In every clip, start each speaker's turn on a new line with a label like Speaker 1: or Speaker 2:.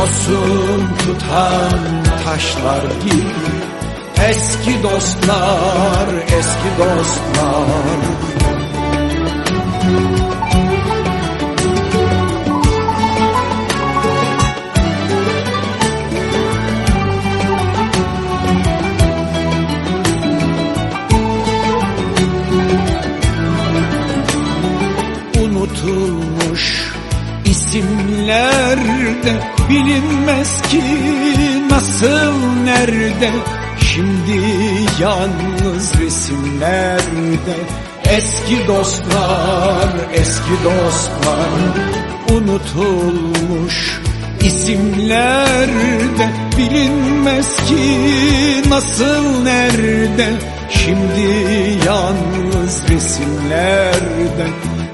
Speaker 1: Yosun tutan taşlar gibi. Eski dostlar, eski dostlar. Unutulmuş isimlerde bilinmez ki nasıl nerede? Şimdi yalnız resimlerde eski dostlar eski dostlar unutulmuş isimlerde bilinmez ki nasıl nerede? Şimdi yalnız resimlerde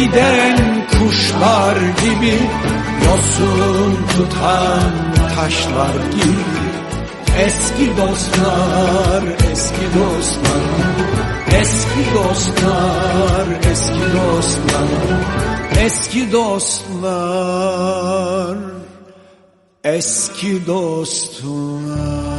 Speaker 1: giden kuşlar gibi Yosun tutan taşlar gibi. Eski dostlar, eski dostlar Eski dostlar, eski dostlar Eski dostlar Eski dostlar